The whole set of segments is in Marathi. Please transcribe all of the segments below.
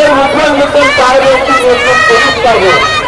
आरोग्य मुद्रण मुद्रण कार्यवरती नेतृत्व करीत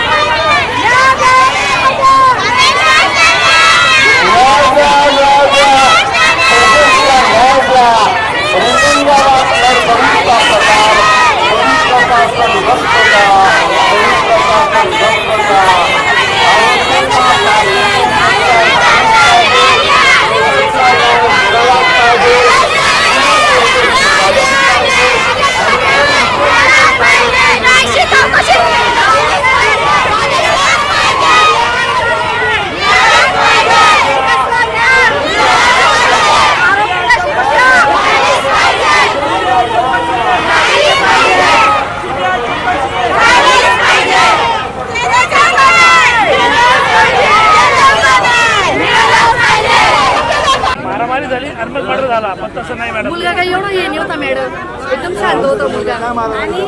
मारामारी झाली अनमल मर्डर झाला. पण तसं नाही मॅडम. मुलगा काही एवढं हे नव्हता मॅडम. एकदम शांत होता मुलगा. आणि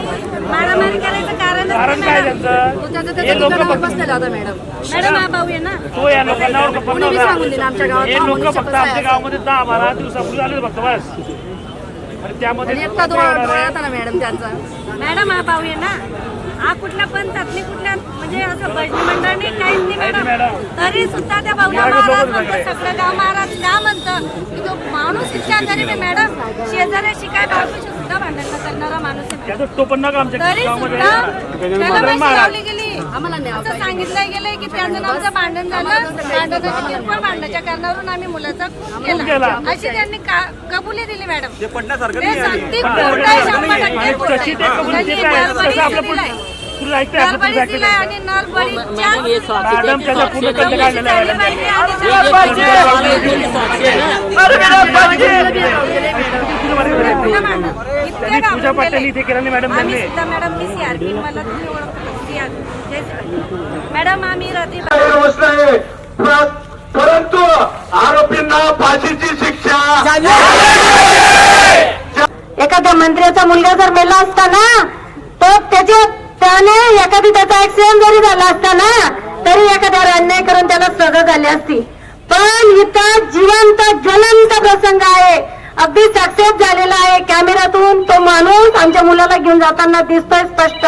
मारामारी करायचं कारण कारण काय त्यांचं? तो त्याचा हे त्याच्या लोक दुकानावर फक्त बसलेला होता मॅडम. मॅडम हा भाऊ आहे ना? तो या लोकांना ओळखत पण कोणी बी सांगून दिलं आमच्या गावात हे हा लोक फक्त आहे आमच्या असं. गावामध्ये दहा बारा दिवसापूर्वी आले फक्त बस. आणि त्यामध्ये आणि एकटा डोळा डोळा होता ना मॅडम त्यांचा. मॅडम हा भाऊ आहे ना? हा कुठला पण तत्नी कुठल्या म्हणजे असं भजनी मंडळ नाही काहीच नाही मॅडम. तरी सुद्धा त्या भाऊला महाराज म्हणतो सगळे. गाव महाराज का म्हणतं की तो माणूस इतका गरीब आहे मॅडम शेजाऱ्याशी काय बाजूशी सुद्धा भांडण करणारा माणूस आहे तरी सुद्धा त्याला महाराज. पैसे लावली गेली आम्हाला न्याव असं सांगितलं गेलंय की त्यांचं आमचं भांडण झालं भांडणाच्या किरकोळ भांडणाच्या कारणावरून आम्ही मुलाचा खूप केला. केला अशी त्यांनी का- कबुली दिली मॅडम ते पडण्यासारखं ते नाही आहे. सांगते खोटं आहे, शंभर टक्के आणि ते. कबुली त्यांनी देत आहे. आपलं ऐकतंय दिलाय मॅडम पूर्ण झाली मॅडम? पाहिजे आणि पुन्हा मांडा. इतके त्यांनी पूजा घाबरून गेले. इथे केलं नाही मॅडम आम्ही त्यांनी सुद्धा मॅडम मी सीआरपी मला तुम्ही ओळखता मॅडम आम्ही रात्री गोष्ट आहे पर- परंतु आरोपींना फाशीची शिक्षा एखाद्या मंत्र्याचा मुलगा जर मेला असता ना तर त्याच्या त्याने एखादी त्याचा ऍक्सिडेंट जरी झाला असता ना तरी एखाद्यावर अन्याय करून त्याला सजा झाली असती. पण इथं जिवंत ज्वलंत प्रसंग आहे. अगदी सक्सेस झालेला आहे. कॅमेऱ्यातून तो माणूस आमच्या मुलाला घेऊन जाताना दिसतोय स्पष्ट.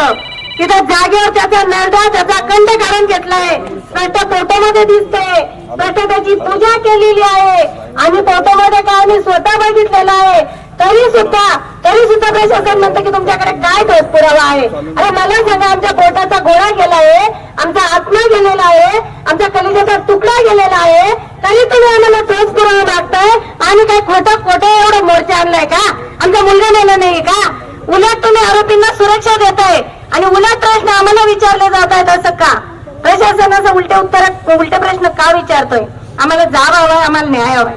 तिथं जागेवर त्याचा नरडा त्याचा कंड काढून घेतलाय. प्रश्न फोटोमध्ये दिसतंय. प्रश्न त्याची पूजा केलेली आहे. आणि फोटोमध्ये काय आम्ही स्वतः बघितलेलं आहे. तरी सुद्धा तरी सुद्धा प्रशासन म्हणतं की तुमच्याकडे काय ठोस पुरावा आहे? अरे मला सांगा आमच्या पोटाचा गोळा गेला आहे आमचा आत्मा गेलेला आहे आमच्या कलिजेचा तुकडा गेलेला आहे. तरी तुम्ही आम्हाला ठोस पुरावा मागताय आणि काय खोटं खोटं एवढं मोर्चा आणलाय का? आमचा मुलगा नेला नाही का? उलट तुम्ही आरोपींना सुरक्षा देताय. आणि उलट प्रश्न आम्हाला विचारले जात आहेत असं का? प्रशासनाचं उलटे उत्तर उलटे प्रश्न का विचारतोय? आम्हाला जाब हवाय आम्हाला न्याय हवाय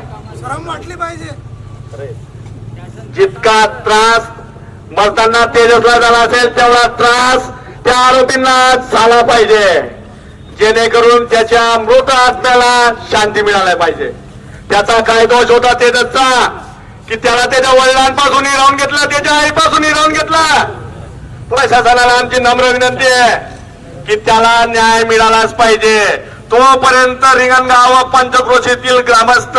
जितका त्रास मरताना तेजसला झाला असेल तेवढा त्रास त्या आरोपींना झाला पाहिजे. जेणेकरून त्याच्या मृत आत्म्याला शांती मिळायला पाहिजे. त्याचा काय दोष होता तेजसचा? की त्याला त्याच्या वडिलांपासून हिरावून घेतला त्याच्या आईपासून हिरावून घेतला. प्रशासनाला आमची नम्र विनंती आहे की त्याला न्याय मिळालाच पाहिजे. तोपर्यंत रिंगणगाव व पंचक्रोशीतील ग्रामस्थ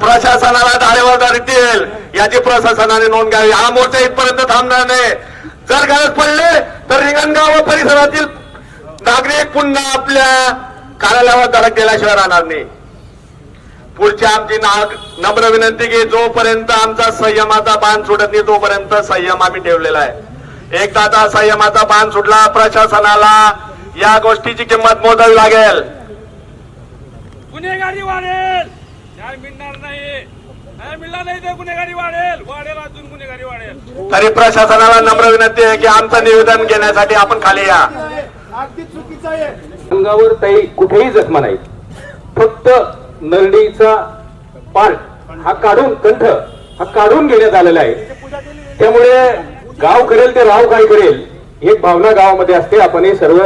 प्रशासनाला धारेवर धरतील. याची प्रशासनाने नोंद घ्यावी. हा मोर्चा इथपर्यंत थांबणार नाही. जर गरज पडले तर रिंगणगाव व परिसरातील नागरिक पुन्हा आपल्या कार्यालयावर धडक दिल्याशिवाय राहणार नाही. पुढची आमची नाग नम्र विनंती की जोपर्यंत आमचा संयमाचा बांध सुटत नाही तोपर्यंत संयम आम्ही ठेवलेला आहे. एकदा आता संयमाचा बांध सुटला प्रशासनाला या गोष्टीची किंमत मोजावी लागेल. गुन्हेगारी वाढेल. न्याय मिळणार नाही. न्याय मिळणार नाही तर गुन्हेगारी वाढेल. वाढेल अजून गुन्हेगारी वाढेल. तरी प्रशासनाला नम्र विनंती आहे की आमचं निवेदन घेण्यासाठी आपण खाली या. अंगावर काही कुठेही जखमा नाहीत. फक्त नरडीचा पार्ट हा काढून कंठ हा काढून घेण्यात आलेला आहे. त्यामुळे गाव करेल ते राव काय करेल एक भावना गावामध्ये असते आपण हे सर्व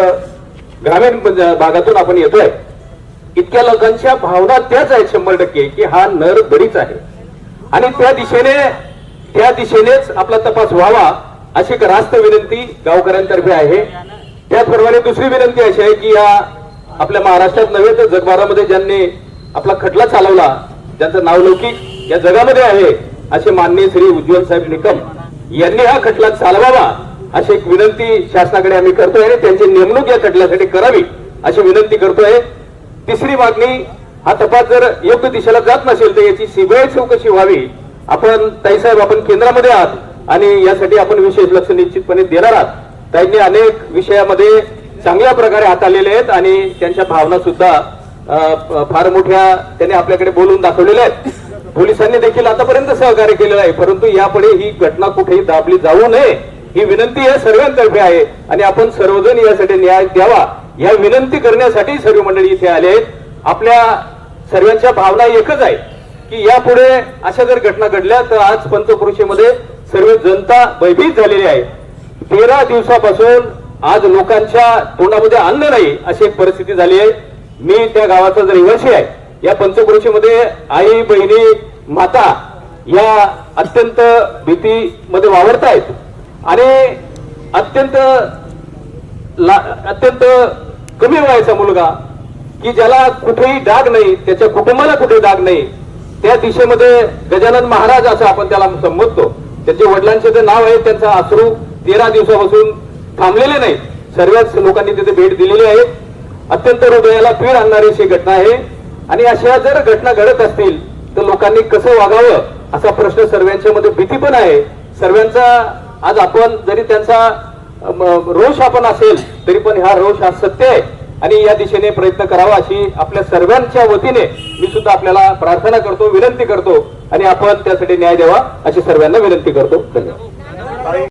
ग्रामीण भागातून आपण येतोय. इतक्या लोकांच्या भावना त्याच आहेत शंभर टक्के की हा नर बरीच आहे. आणि त्या दिशेने त्या दिशेनेच आपला तपास व्हावा अशी एक रास्त विनंती गावकऱ्यांतर्फे आहे. त्याचप्रमाणे दुसरी विनंती अशी आहे की या आपल्या महाराष्ट्रात नव्हे तर जगभरामध्ये ज्यांनी आपला खटला चालवला ज्यांचं नावलौकिक या जगामध्ये आहे असे माननीय श्री उज्ज्वल साहेब निकम यांनी हा खटला चालवावा अशी एक विनंती शासनाकडे आम्ही करतोय आणि त्यांची नेमणूक या खटल्यासाठी करावी अशी विनंती करतोय. तिसरी मागणी हा तपास जर योग्य दिशेला जात नसेल तर याची सीबीआय चौकशी व्हावी. आपण ताईसाहेब आपण केंद्रामध्ये आहात आणि यासाठी आपण विशेष लक्ष निश्चितपणे देणार आहात. त्यांनी अनेक विषयामध्ये चांगल्या प्रकारे हाताळलेले आहेत आणि त्यांच्या भावना सुद्धा फार मोठ्या त्यांनी आपल्याकडे बोलून दाखवलेल्या आहेत. पोलिसांनी देखील आतापर्यंत सहकार्य केलेलं आहे परंतु यापुढे ही घटना कुठेही दाबली जाऊ नये ही विनंती या सर्वांतर्फे आहे. आणि आपण सर्वजण यासाठी न्याय द्यावा या विनंती करण्यासाठी सर्व मंडळी इथे आले आहेत. आपल्या सर्वांच्या भावना एकच आहे की यापुढे अशा जर घटना घडल्या तर आज पंचकृषीमध्ये सर्व जनता भयभीत झालेली आहे. तेरा दिवसापासून आज लोकांच्या तोंडामध्ये अन्न नाही अशी एक परिस्थिती झाली आहे. मी त्या गावाचा जर रहिवासी आहे या पंचक्रोशीमध्ये आई बहिणी माता या अत्यंत भीतीमध्ये वावरतायत आणि अत्यंत ला- अत्यंत कमी वयाचा मुलगा की ज्याला कुठेही डाग नाही त्याच्या कुटुंबाला कुठे डाग नाही त्या दिशेमध्ये गजानन महाराज असं आपण त्याला संबोधतो. त्याचे वडिलांचे जे नाव आहे त्यांचा अश्रू तेरा दिवसापासून थांबलेले नाही. सर्वच लोकांनी तिथे भेट दिलेली आहे. अत्यंत हृदयाला पीड आणणारी अशी घटना आहे. आणि अशा जर घटना घडत असतील तर लोकांनी कसं वागावं असा प्रश्न सर्वांच्या मध्ये भीती पण आहे. सर्वांचा आज आपण जरी त्यांचा रोष आपण असेल तरी पण हा रोष हा सत्य आहे. आणि या दिशेने प्रयत्न करावा अशी आपल्या सर्वांच्या वतीने मी सुद्धा आपल्याला प्रार्थना करतो विनंती करतो. आणि आपण त्यासाठी न्याय द्यावा अशी सर्वांना विनंती करतो. धन्यवाद.